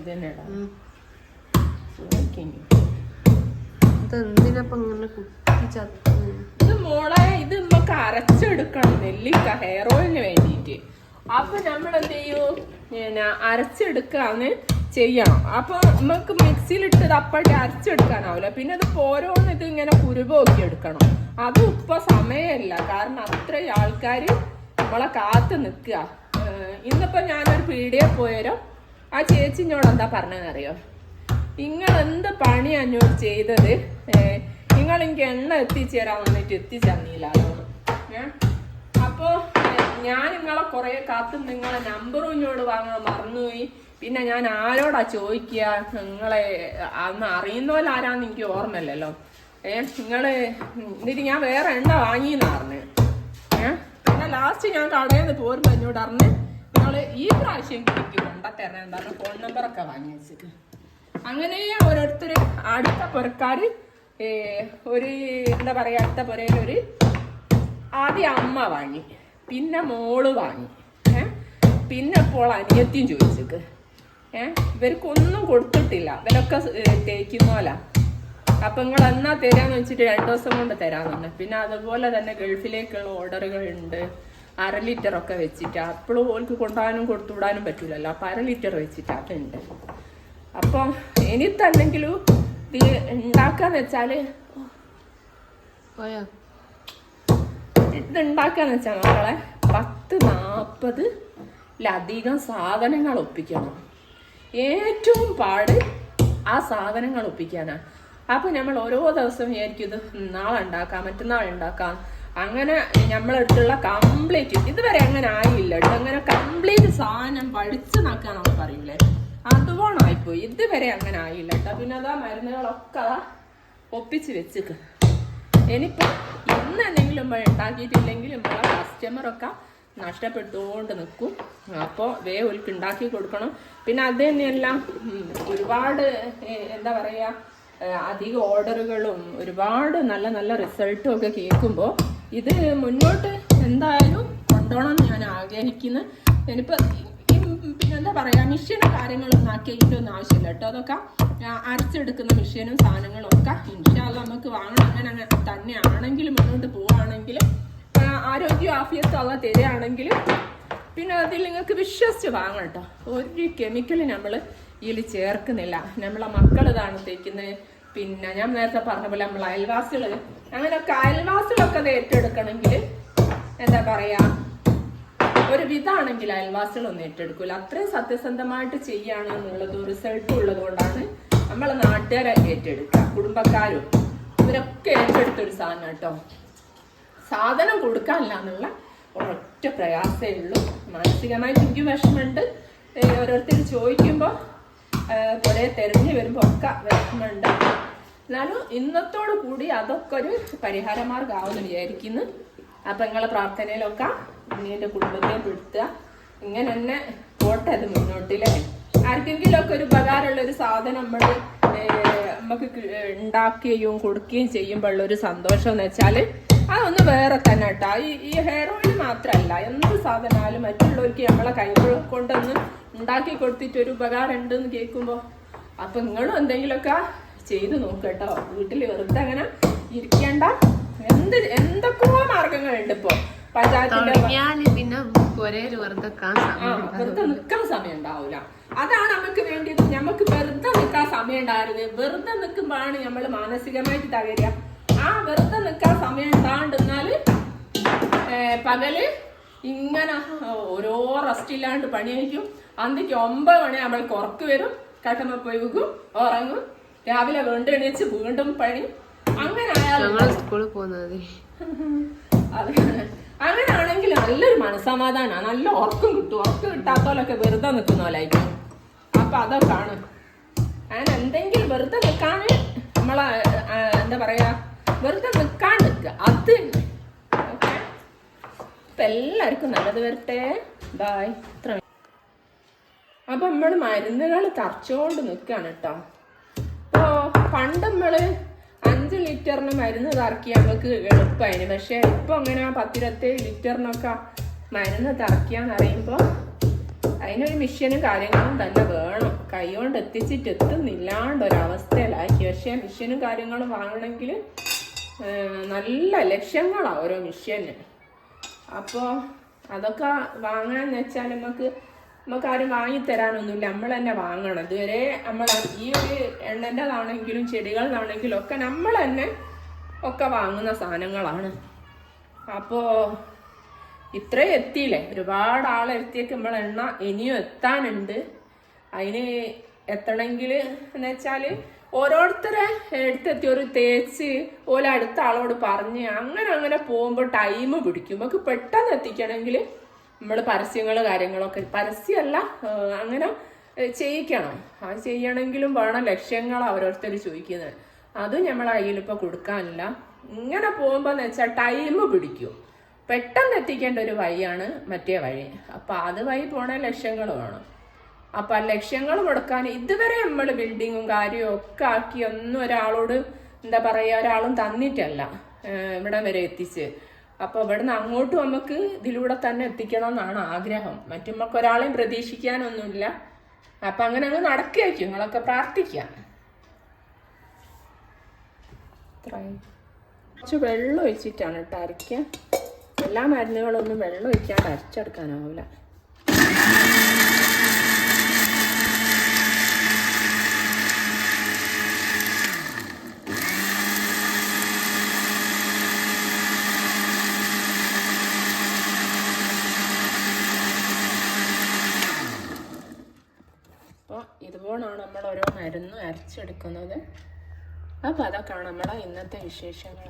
ഇങ്ങനെ കുത്തി ചത്തു? ഇത് മോളെ ഇത് നമുക്ക് അരച്ചെടുക്കണം നെല്ലിക്ക ഹെയർ ഓയിലിന് വേണ്ടിയിട്ട്. അപ്പൊ നമ്മൾ എന്ത് ചെയ്യൂ? പിന്നെ അരച്ചെടുക്കാന്ന് ചെയ്യണം. അപ്പൊ നമുക്ക് മിക്സിയിലിട്ടത് അപ്പഴേ അരച്ചെടുക്കാനാവില്ല പിന്നെ അത് പോരോന്ന് ഇത് ഇങ്ങനെ കുരുപോക്കി എടുക്കണം. അത് ഇപ്പൊ സമയമല്ല. കാരണം അത്രയും ആൾക്കാർ നമ്മളെ കാത്ത് നിൽക്കുക. ഇന്നിപ്പോ ഞാനൊരു പീടിയെ പോയാലോ ആ ചേച്ചി എന്നോട് എന്താ പറഞ്ഞതെന്നറിയോ? നിങ്ങൾ എന്ത് പണി എന്നോട് ചെയ്തത്? നിങ്ങൾ എനിക്ക് എണ്ണ എത്തിച്ചേരാൻ വന്നിട്ട് എത്തിച്ചന്നില്ലാലോ അപ്പോ ഏ, ഞാൻ നിങ്ങളെ കുറെ കാത്ത് നിങ്ങളെ നമ്പറും ഇങ്ങോട്ട് വാങ്ങാൻ മറന്നുപോയി. പിന്നെ ഞാൻ ആരോടാ ചോദിക്കുക? നിങ്ങളെ അന്ന് അറിയുന്ന പോലെ ആരാന്ന് എനിക്ക് ഓർമ്മയില്ലല്ലോ. ഏ നിങ്ങൾ എന്നിട്ട് ഞാൻ വേറെ എണ്ണ വാങ്ങിയെന്ന് പറഞ്ഞു. ഏ? പിന്നെ ലാസ്റ്റ് ഞാൻ കടയിൽ നിന്ന് പോരുമ്പോ എന്നോട് പറഞ്ഞ് നിങ്ങൾ ഈ പ്രാവശ്യം എനിക്ക് കൊണ്ടത്തരണം പറഞ്ഞു ഫോൺ നമ്പറൊക്കെ വാങ്ങി വെച്ചിട്ട് അങ്ങനെ ഓരോരുത്തർ അടുത്ത പുറക്കാർ ഒരു എന്താ പറയുക അടുത്ത പുരയിൽ ഒരു ആദ്യം അമ്മ വാങ്ങി പിന്നെ മോൾ വാങ്ങി പിന്നെ ഇപ്പോൾ അനിയത്തിയും ചോദിച്ചത് ഏ ഇവർക്കൊന്നും കൊടുത്തിട്ടില്ല. ഇവരൊക്കെ തേക്കുന്നോല. അപ്പം നിങ്ങൾ എന്നാ തരാന്ന് വെച്ചിട്ട് രണ്ടു ദിവസം കൊണ്ട് തരാമെന്നുണ്ട് പിന്നെ അതുപോലെ തന്നെ ഗൾഫിലേക്കുള്ള ഓർഡറുകൾ ഉണ്ട്. അര ലിറ്റർ ഒക്കെ വെച്ചിട്ട് അപ്പോൾ ഓൾക്ക് കൊണ്ടുപോകാനും കൊടുത്തുവിടാനും പറ്റൂലല്ലോ. അപ്പം അര ലിറ്റർ വെച്ചിട്ട് അതുണ്ട് അപ്പം ഇനി തന്നെങ്കിലും ഇത് ഉണ്ടാക്കാന്ന് വെച്ചാൽ പോയോ? ഇത് ഉണ്ടാക്കാന്ന് വെച്ചാൽ മക്കളെ പത്ത് നാൽപ്പതിലധികം സാധനങ്ങൾ ഒപ്പിക്കണം. ഏറ്റവും പാട് ആ സാധനങ്ങൾ ഒപ്പിക്കാനാണ് അപ്പൊ നമ്മൾ ഓരോ ദിവസം വിചാരിക്കും ഇത് നാളെ ഉണ്ടാക്കാം മറ്റന്നാൾ ഉണ്ടാക്കാം അങ്ങനെ നമ്മളെടുത്തുള്ള കംപ്ലീറ്റ് ഇതുവരെ അങ്ങനെ ആയില്ല കേട്ടോ അങ്ങനെ കംപ്ലീറ്റ് സാധനം പഠിച്ചു നാക്കാന്നൊക്കെ പറയൂലേ. അതുപോണായിപ്പോയി ഇതുവരെ അങ്ങനെ ആയില്ല കേട്ടോ പിന്നെ അതാ മരുന്നുകളൊക്കെ അതാ ഒപ്പിച്ച് വെച്ചിക്ക്. ഇനിയിപ്പോ ഇന്ന് എന്തെങ്കിലും നമ്മൾ ഉണ്ടാക്കിയിട്ടില്ലെങ്കിൽ നമ്മളെ കസ്റ്റമറൊക്കെ നഷ്ടപ്പെട്ടുകൊണ്ട് നിൽക്കും അപ്പോൾ വേ ഒലിക്ക് ഉണ്ടാക്കി കൊടുക്കണം. പിന്നെ അത് തന്നെയെല്ലാം ഒരുപാട് എന്താ പറയുക അധിക ഓർഡറുകളും ഒരുപാട് നല്ല നല്ല റിസൾട്ടും ഒക്കെ കേൾക്കുമ്പോൾ ഇത് മുന്നോട്ട് എന്തായാലും കൊണ്ടുപോകണം എന്ന് ഞാൻ ആഗ്രഹിക്കുന്നു. ഇനിയിപ്പോൾ പിന്നെ എന്താ പറയാ മെഷീനും കാര്യങ്ങളൊന്നും ആക്കിയിട്ട് ഒന്നും ആവശ്യമില്ല കേട്ടോ. അതൊക്കെ അരച്ചെടുക്കുന്ന മിഷീനും സാധനങ്ങളും ഒക്കെ ഇൻഷാല്ല നമുക്ക് വാങ്ങണം. അങ്ങനെ അങ്ങനെ തന്നെയാണെങ്കിൽ മുന്നോട്ട് പോവുകയാണെങ്കിൽ ആരോഗ്യ ആഫിയത്തുള്ള തരികയാണെങ്കിൽ പിന്നെ അതിൽ നിങ്ങൾക്ക് വിശ്വസിച്ച് വാങ്ങണം കേട്ടോ. ഒരു കെമിക്കൽ നമ്മൾ ഇതിൽ ചേർക്കുന്നില്ല. നമ്മളെ മക്കൾ ഇതാണ് തേക്കുന്നത്. പിന്നെ ഞാൻ നേരത്തെ പറഞ്ഞ പോലെ നമ്മൾ അയൽവാസികൾ അങ്ങനെയൊക്കെ അയൽവാസികളൊക്കെ ഏറ്റെടുക്കണമെങ്കിൽ എന്താ പറയാ ഒരു വിധാണെങ്കിൽ അയൽവാസികളൊന്നും ഏറ്റെടുക്കൂല. അത്രയും സത്യസന്ധമായിട്ട് ചെയ്യാണ് എന്നുള്ളത് റിസൾട്ട് ഉള്ളത് കൊണ്ടാണ് നമ്മളെ നാട്ടുകാരെ ഏറ്റെടുക്കുക. കുടുംബക്കാരും ഇവരൊക്കെ ഏറ്റെടുത്തൊരു സാധനം കേട്ടോ. സാധനം കൊടുക്കാനില്ല എന്നുള്ള ഒരൊറ്റ പ്രയാസമേ ഉള്ളൂ. മാനസികമായിട്ട് എനിക്ക് വിഷമമുണ്ട്. ഓരോരുത്തർ ചോദിക്കുമ്പോൾ കുറേ തെരഞ്ഞു വരുമ്പോൾ ഒക്കെ വരുന്നുണ്ട് എന്നാലും ഇന്നത്തോടു കൂടി അതൊക്കെ ഒരു പരിഹാരമാർഗമാവുമെന്ന് വിചാരിക്കുന്നു. അപ്പൊ നിങ്ങളെ പ്രാർത്ഥനയിലൊക്കെ ഇങ്ങനെ കുടുംബത്തെ പെടുത്തുക ഇങ്ങനെ തന്നെ പോട്ടെ അത് മുന്നോട്ടില്ലേ ആർക്കെങ്കിലും ഒക്കെ ഒരു ഉപകാരമുള്ള ഒരു സാധനം നമ്മൾ നമുക്ക് ഉണ്ടാക്കുകയും കൊടുക്കുകയും ചെയ്യുമ്പോഴുള്ള ഒരു സന്തോഷം എന്ന് വെച്ചാൽ അതൊന്ന് വേറെ തന്നെ കേട്ടോ. ഈ ഈ ഹെയർ ഓയിൽ മാത്രമല്ല എന്ത് സാധനമായാലും മറ്റുള്ളവർക്ക് നമ്മളെ കൈ കൊണ്ടൊന്ന് ഉണ്ടാക്കി കൊടുത്തിട്ട് ഒരു ഉപകാരം ഉണ്ടെന്ന് കേൾക്കുമ്പോൾ അപ്പം നിങ്ങളും എന്തെങ്കിലുമൊക്കെ ചെയ്തു നോക്കട്ടോ വീട്ടിൽ വെറുതെ അങ്ങനെ ഇരിക്കേണ്ട എന്ത് എന്തൊക്കെയോ മാർഗങ്ങളുണ്ട് ഇപ്പോൾ പഞ്ചായത്തിന്റെ പൊരേൽ വെറുതെ വെറുതെ നിൽക്കാൻ സമയം ഉണ്ടാവില്ല അതാണ് നമുക്ക് വേണ്ടിയത്. നമുക്ക് വെറുതെ നിൽക്കാൻ സമയം ഉണ്ടായിരുന്നത് വെറുതെ നിൽക്കുമ്പോഴാണ് നമ്മൾ മാനസികമായിട്ട് തകരുക. ആ വെറുതെ നിൽക്കാൻ സമയം ഉണ്ടാണ്ടെന്നാൽ പകൽ ഇങ്ങനെ ഓരോ റെസ്റ്റ് ഇല്ലാണ്ട് പണിയായിരിക്കും അന്തിക്ക് ഒമ്പത് മണി നമ്മൾ ഉറക്ക് വരും. കട്ടമ്മ പോയി വെക്കും ഉറങ്ങും. രാവിലെ വീണ്ടും എണീച്ച് വീണ്ടും പണി. അങ്ങനെ ആയാലും സ്കൂളിൽ പോകുന്നത്. അങ്ങനാണെങ്കിൽ നല്ലൊരു മനസമാധാനാണ് നല്ല ഉറക്കം കിട്ടും. ഉറക്കം കിട്ടാത്തോലൊക്കെ വെറുതെ നിൽക്കുന്ന പോലായിരിക്കും അപ്പൊ അതൊക്കെ ആണ്. അങ്ങനെ എന്തെങ്കിലും വെറുതെ നിൽക്കാൻ നമ്മളെ എന്താ പറയുക വെറുതെ നിൽക്കാൻ നിൽക്കുക. അത് തന്നെ. എല്ലാവർക്കും നല്ലത് വരട്ടെ. ബായ് ഇത്ര അപ്പൊ നമ്മൾ മരുന്നുകൾ തറച്ചുകൊണ്ട് നിൽക്കുകയാണ് കേട്ടോ. അപ്പോൾ പണ്ട് നമ്മൾ അഞ്ച് ലിറ്ററിന് മരുന്ന് തറക്കി നമുക്ക് എളുപ്പമായിന് പക്ഷെ ഇപ്പൊ അങ്ങനെ പത്തിരുപത്തേഴ് ലിറ്ററിനൊക്കെ മരുന്ന് തറക്കിയാന്ന് അറിയുമ്പോൾ അതിനൊരു മിഷ്യനും കാര്യങ്ങളും തന്നെ വേണം. കൈ കൊണ്ട് എത്തിച്ചിട്ട് എത്തുന്നില്ലാണ്ട് ഒരവസ്ഥയിലാക്കി പക്ഷേ മിഷ്യനും കാര്യങ്ങളും വാങ്ങണമെങ്കിൽ നല്ല ലക്ഷ്യങ്ങളാണ് ഓരോ മിഷ്യന്. അപ്പോൾ അതൊക്കെ വാങ്ങാന്ന് വെച്ചാൽ നമുക്ക് നമുക്ക് ആരും വാങ്ങിത്തരാനൊന്നുമില്ല. നമ്മൾ തന്നെ വാങ്ങണം. ഇതുവരെ നമ്മൾ ഈ ഒരു എണ്ണന്റെതാണെങ്കിലും ചെടികളാണെങ്കിലും ഒക്കെ നമ്മൾ തന്നെ ഒക്കെ വാങ്ങുന്ന സാധനങ്ങളാണ്. അപ്പോൾ ഇത്രയും എത്തിയില്ലേ? ഒരുപാട് ആളെ എത്തിയേക്ക് നമ്മൾ എണ്ണ ഇനിയും എത്താനുണ്ട്. അതിന് എത്തണമെങ്കിൽ എന്ന് വെച്ചാൽ ഓരോരുത്തരെ എടുത്തെത്തി. ഒരു തേച്ച് ഓല അടുത്ത ആളോട് പറഞ്ഞ് അങ്ങനെ അങ്ങനെ പോകുമ്പോൾ ടൈം പിടിക്കും. നമുക്ക് പെട്ടെന്ന് എത്തിക്കണമെങ്കിൽ നമ്മൾ പരസ്യങ്ങൾ കാര്യങ്ങളൊക്കെ പരസ്യമല്ല അങ്ങനെ ചെയ്യിക്കണം. അത് ചെയ്യണമെങ്കിലും വേണം ലക്ഷ്യങ്ങൾ ഓരോരുത്തർ ചോദിക്കുന്നത്. അതും നമ്മളെ കയ്യിലിപ്പോൾ കൊടുക്കാനില്ല. ഇങ്ങനെ പോകുമ്പോൾ എന്ന് വെച്ചാൽ ടൈം പിടിക്കും. പെട്ടെന്ന് എത്തിക്കേണ്ട ഒരു വഴിയാണ് മറ്റേ വഴി. അപ്പം അത് വഴി പോണ ലക്ഷ്യങ്ങൾ വേണം. അപ്പം ആ ലക്ഷ്യങ്ങൾ കൊടുക്കാൻ ഇതുവരെ നമ്മൾ ബിൽഡിങ്ങും കാര്യവും ഒക്കെ ആക്കി ഒന്നും ഒരാളോട് എന്താ പറയുക ഒരാളും തന്നിട്ടല്ല ഇവിടെ വരെ എത്തിച്ച്. അപ്പോൾ ഇവിടുന്ന് അങ്ങോട്ടും നമുക്ക് ഇതിലൂടെ തന്നെ എത്തിക്കണം എന്നാണ് ആഗ്രഹം. മറ്റു നമുക്ക് ഒരാളെയും പ്രതീക്ഷിക്കാനൊന്നുമില്ല. അപ്പം അങ്ങനെ അങ്ങ് നടക്കുകയായിരിക്കും. നിങ്ങളൊക്കെ പ്രാർത്ഥിക്കാം. കുറച്ച് വെള്ളം ഒഴിച്ചിട്ടാണ് കേട്ടോ അരയ്ക്കുക. എല്ലാ മരുന്നുകളൊന്നും വെള്ളം ഒഴിക്കാണ്ട് അരച്ചെടുക്കാനാവില്ല അപ്പോൾ നമ്മൾ ഓരോ മരുന്നും അരച്ചെടുക്കുന്നത്. അപ്പോൾ അതൊക്കെയാണ് നമ്മളെ ഇന്നത്തെ വിശേഷങ്ങൾ